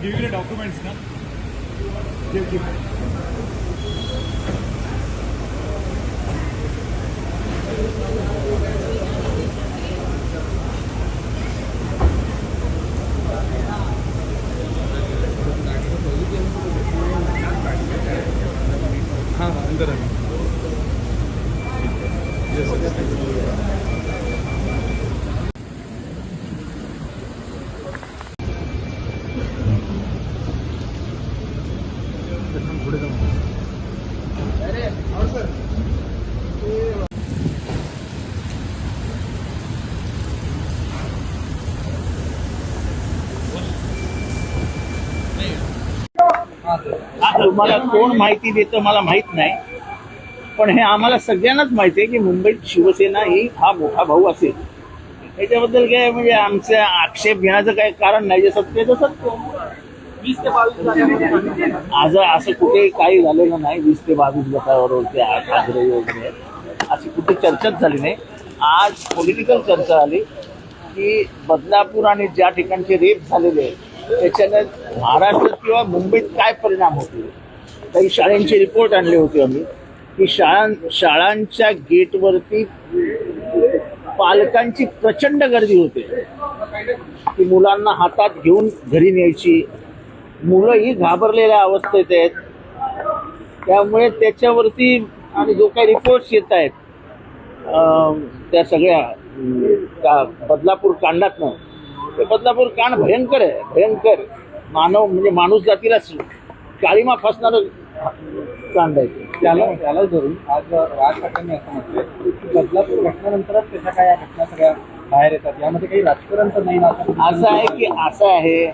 Give you the documents, na? Give, give. हाँ तुम्हाला कोण माहिती देतं मला माहीत नाही. पण हे आम्हाला सगळ्यांनाच माहिती आहे की मुंबईत शिवसेना ही हा मोठा भाऊ असेल. याच्याबद्दल काय म्हणजे आमचे आक्षेप घेण्याचं काही कारण नाही जे सत्य आहे ते सत्य वीस ते बावीस आज असं कुठे काही झालेलं नाही वीस ते बावीस गटावर आग्रही वगैरे अशी कुठे चर्चाच झाली नाही. आज पॉलिटिकल चर्चा आली की बदलापूर आणि ज्या ठिकाणचे रेप झालेले आहेत त्याच्याने महाराष्ट्रात किंवा मुंबईत काय परिणाम होतो? काही शाळांचे रिपोर्ट आणले होते आम्ही. की शाळां शाळांच्या गेटवरती पालकांची प्रचंड गर्दी होते. की मुलांना हातात घेऊन घरी न्यायची. मुलं ही घाबरलेल्या अवस्थेत आहेत. त्यामुळे त्याच्यावरती आणि जो काही रिपोर्ट्स येत आहेत त्या सगळ्या का- बदलापूर कांडातनं ते बदलापूर कांड भयंकर आहे भयंकर. मानव म्हणजे माणूस जातीला काळीमा फासणारं कांड आहे. त्याला त्याला धरून आज राज ठाकरेंनी असं म्हटलंय की बदलापूर घटनेनंतरच त्याच्या काय या घटना सगळ्या बाहेर येतात? यामध्ये काही राजकारण तर नाही ना? असं आहे की असं आहे.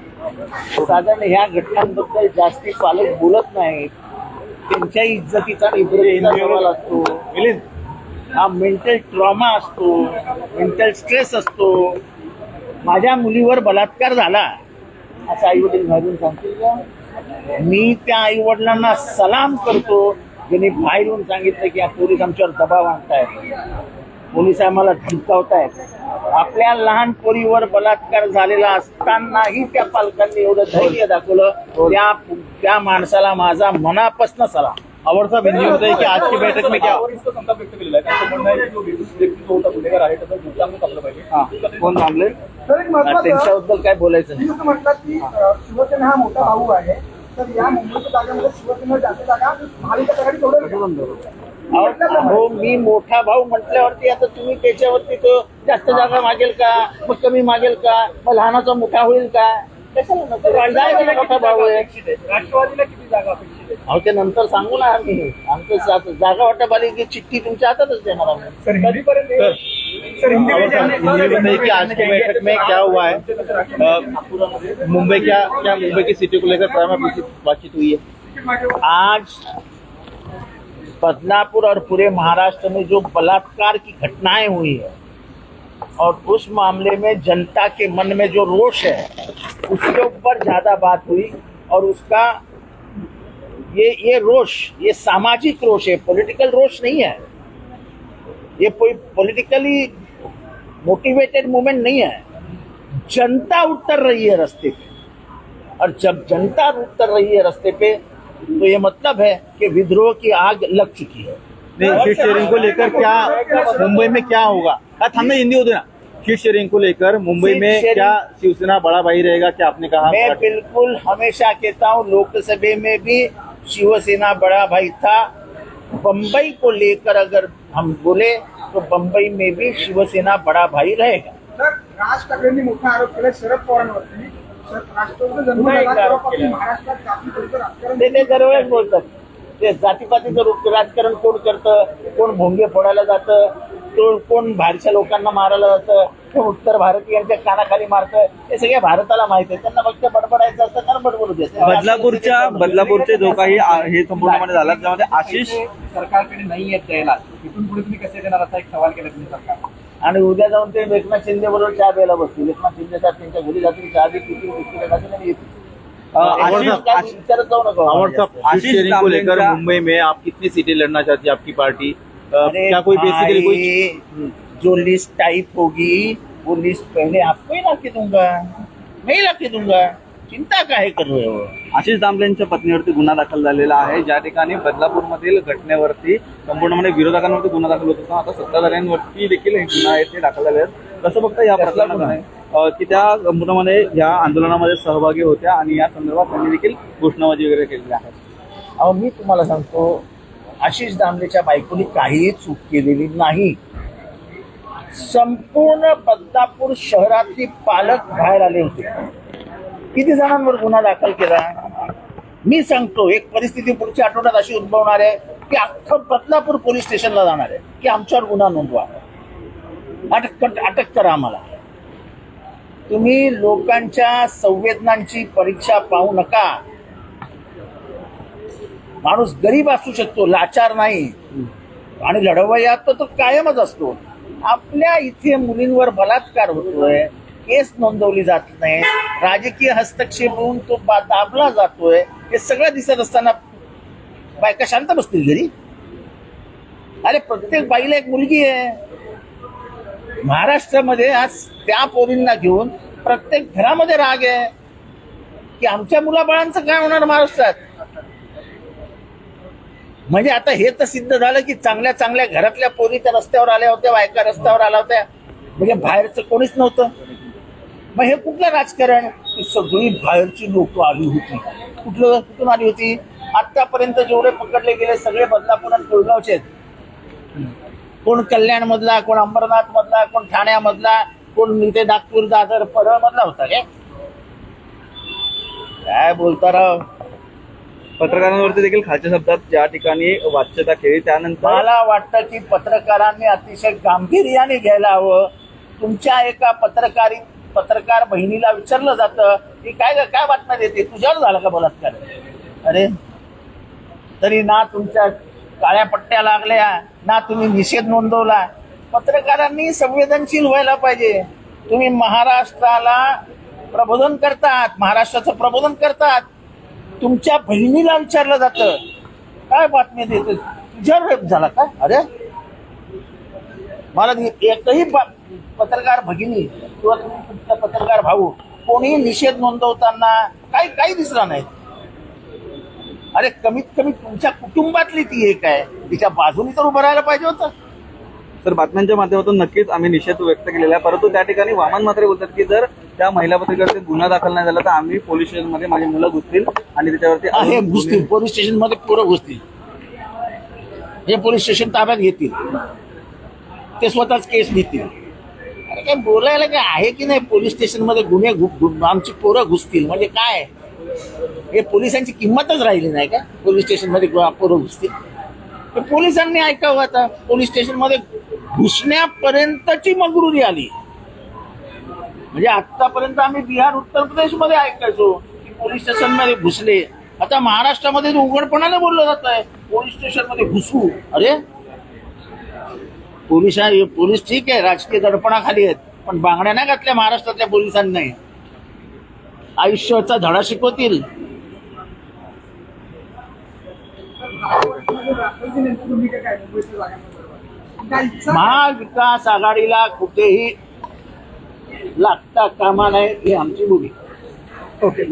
साधारण ह्या घटनांबद्दल जास्ती पालक बोलत नाहीत त्यांच्या इज्जतीचा असतो हा मेंटल ट्रॉमा असतो मेंटल स्ट्रेस असतो. माझ्या मुलीवर बलात्कार झाला. असं आई वडील घालून सांगतील का? मी त्या आई वडिलांना सलाम करतो. ज्यांनी बाहेर येऊन सांगितलं की या पोलीस आमच्यावर दबाव आणतायत. पोलीस आम्हाला धमकावतायत. आपल्या लहान पोरीवर बलात्कार झालेला असतानाही त्या पालकांनी एवढं धैर्य दाखवलं. त्या त्या माणसाला माझा मनापासून सलाम. आवडता बिंदू होता है कि आज की बैठक में क्या संताप व्यक्त केलेला आहे. त्यांचं म्हणणं आहे की जो व्यक्ती जो होता गुन्हेगार आहे त्याचा दुसऱ्यांदा कापलं पाहिजे. कोण थांबले तर एक महत्वाचं त्यांच्याबद्दल काय बोलायचं नाही. जसं म्हटलं की अ, शिवसेना हा मोठा भाऊ आहे. तर या मुंबईच्या जागेमध्ये शिवसेना जास्त जागा महाविकास आघाडी सोडत अहो अहो, मी मोठा भाऊ म्हटल्यावरती आता तुम्ही त्याच्यावरती तो जास्त जागा मागेल का? मग कमी मागेल का? मग लहानाचा मोठा होईल का? कशाला नको? मोठा भाऊ आहे. राष्ट्रवादीला किती जागा अपेक्षित आहे? अहो ते नंतर सांगू ना आम्ही. आमचं जागा वाटप आली की चिठ्ठी तुमच्या हातातच देणार आम्ही. सर हिंदीपर्यंत कि आज की बैठक में क्या हुआ है? मुंबई क्या क्या मुंबई की सिटी को लेकर बातचीत हुई है? आज बदलापुर और पूरे महाराष्ट्र में जो बलात्कार की घटनाएँ हुई है और उस मामले में जनता के मन में जो रोष है उसके ऊपर ज़्यादा बात हुई और उसका ये ये रोष ये सामाजिक रोष है पॉलिटिकल रोष नहीं है। ये कोई पॉलिटिकली मोटिवेटेड मूवमेंट नहीं है। जनता उतर रही है रास्ते पे। और जब जनता उतर रही है रास्ते पे तो ये मतलब है कि विद्रोह की आग लग चुकी है। शीट शेयरिंग को लेकर क्या मुंबई में क्या होगा? हाँ, हमने हिंदी होते ना। शीट शेयरिंग को लेकर मुंबई में क्या शिवसेना बड़ा भाई रहेगा क्या आपने कहा? मैं बिल्कुल हमेशा कहता हूँ लोकसभा में भी शिवसेना बड़ा भाई था। बम्बई को लेकर अगर हम बोले तो बम्बई में भी शिवसेना बड़ा भाई रहेगा। राज ठाकरेंनी मोठा आरोप केला शरद पवारांवरती. ते दरवेळेस बोलतात. ते जातीपातीचं रू- राजकारण कोण करतं? कोण भोंगे फोडायला जातं? कोण कोण बाहेरच्या लोकांना मारायला जातं कोण उत्तर भारतीयांच्या कानाखाली मारतं हे सगळ्या भारताला माहिती आहे. त्यांना फक्त बडबडायचं असतं कारण बडबडू देत बदलापूरच्या बदलापूरचे जो काही हे संपूर्णपणे झाला त्यामध्ये आशिष सरकारकडे नाही येत द्यायला. इथून पुढे तुम्ही कसे देणार? असा एक सवाल केला तुम्ही सरकार. आणि उद्या जाऊन ते एकनाथ शिंदे बरोबर चहा प्यायला बसतील. एकनाथ शिंदे साहेब त्यांच्या घरी जातील चहा देतील खातील आणि येतील. आशिष जाऊ नका. आशीष मुंबई में आप कितनी सीटें लड़ना चाहती है आपकी पार्टी क्या कोई बेसिकली कोई जो लिस्ट टाइप होगी वो लिस्ट पहले आपको ही ला के दूंगा। मैं ही ला के दूंगा। चिंता काहे कर रहे हो? आशिष दामलेंच्या पत्नीवरती गुन्हा दाखल झालेला आहे. ज्या ठिकाणी बदलापूरमधील घटनेवरती संपूर्णपणे विरोधकांवरती गुन्हा दाखल होत असताना आता सत्ताधाऱ्यांवरती देखील हे गुन्हा आहेत ते दाखल झाले आहेत. कसं बघता या प्रकरणामध्ये अं, की त्या संपूर्णपणे या आंदोलनामध्ये सहभागी होत्या आणि या संदर्भात त्यांनी देखील घोषणाबाजी वगैरे केलेल्या आहेत अहो मी तुम्हाला सांगतो आशिष दामलेच्या बायकोनी काहीही चूक केलेली नाही. संपूर्ण बदलापूर शहरातली पालक बाहेर आले होते. किती जणांवर गुन्हा दाखल केला? मी सांगतो एक परिस्थिती पुढच्या आठवड्यात अशी उद्भवणार आहे की अख्खं बदलापूर पोलीस स्टेशनला जाणार आहे की आमच्यावर गुन्हा नोंदवा. अटक अटक करा आम्हाला. तुम्ही लोकांच्या संवेदनांची परीक्षा पाहू नका. माणूस गरीब असू शकतो लाचार नाही. आणि लढवयात तर तो कायमच असतो. आपल्या इथे मुलींवर बलात्कार होतोय केस नोंदवली जात नाही राजकीय हस्तक्षेप होऊन तो बा- दाबला जातोय हे सगळं दिसत असताना बायका शांत बसतील घरी? अरे प्रत्येक बाईला एक मुलगी आहे. महाराष्ट्रामध्ये आज त्या पोरींना घेऊन प्रत्येक घरामध्ये राग आहे. की आमच्या मुलाबाळांचं काय होणार महाराष्ट्रात? म्हणजे आता हे तर सिद्ध झालं की चांगल्या चांगल्या घरातल्या पोरी त्या रस्त्यावर आल्या होत्या बायका रस्त्यावर आल्या होत्या. म्हणजे बाहेरचं कोणीच नव्हतं. मग हे कुठलं राजकारण? सगळी बाहेरची लोक आली होती. कुठलं? कुठून आली होती? आतापर्यंत जेवढे पकडले गेले सगळे बदलापूर आणि कोळगावचे कोण कल्याण मधला कोण अंबरनाथ मधला कोण ठाण्यामधला कोण इथे नागपूर दादर परळ मधला होता काय बोलता राव? पत्रकारांवरती देखील खालच्या शब्दात ज्या ठिकाणी वाच्यता केली त्यानंतर मला वाटतं की पत्रकारांनी अतिशय गांभीर्याने घ्यायला हवं. तुमच्या एका पत्रकारी पत्रकार बहिणीला विचारलं जातं की काय ग- काय बातम्या देते? तुझ्यावर झाला का बलात्कार? अरे तरी ना तुमच्या काळ्या पट्ट्या लागल्या ना तुम्ही निषेध नोंदवला. पत्रकारांनी संवेदनशील व्हायला पाहिजे. तुम्ही महाराष्ट्राला प्रबोधन करतात महाराष्ट्राचं प्रबोधन करतात. तुमच्या बहिणीला विचारलं जातं. काय बातमी देते तुझ्या रेप झाला का? अरे? मला एकही पत्रकार भगिनी किंवा तुम्ही तुमचा पत्रकार भाऊ कोणी निषेध नोंदवताना काही काही दिसला नाही. अरे कमीत कमी तुमच्या कुटुंबातली ती एक आहे. तिच्या बाजूनी तर उभं राहायला पाहिजे होतं. तर बातम्यांच्या माध्यमातून नक्कीच आम्ही निषेध व्यक्त केलेला आहे. परंतु त्या ठिकाणी वामन मात्रे बोलतात की जर त्या महिला पत्रकाराचे गुन्हा दाखल नाही झाला तर आम्ही पोलीस स्टेशनमध्ये माझी मुलं घुसतील आणि त्याच्यावरती घुसतील. पोलीस स्टेशनमध्ये पोरं घुसतील. हे पोलीस स्टेशन ताब्यात घेतील. ते स्वतःच केस देतील अरे काय बोलायला काय आहे की नाही? पोलीस स्टेशनमध्ये गुन्हे आमची पोरं घुसतील. म्हणजे काय? हे पोलिसांची किंमतच राहिली नाही का? पोलीस स्टेशनमध्ये गु- पोरं घुसतील. तर पोलिसांनी ऐकावं आता. पोलीस स्टेशनमध्ये घुसण्यापर्यंतची मगरुरी आली. म्हणजे आतापर्यंत आम्ही बिहार उत्तर प्रदेशमध्ये ऐकायचो की पोलीस स्टेशनमध्ये घुसले. आता महाराष्ट्रामध्ये उघडपणाने बोललं जात आहे पोलीस स्टेशनमध्ये घुसू. अरे पोलीस पोलीस ठीक आहे राजकीय दडपणाखाली आहेत पण बांगड्या नाही घातल्या महाराष्ट्रातल्या पोलिसांनी. आयुष्याचा धडा शिकवतील. महाविकास आघाडीला कुठेही लागता कामा नये ही आमची भूमिका. ओके.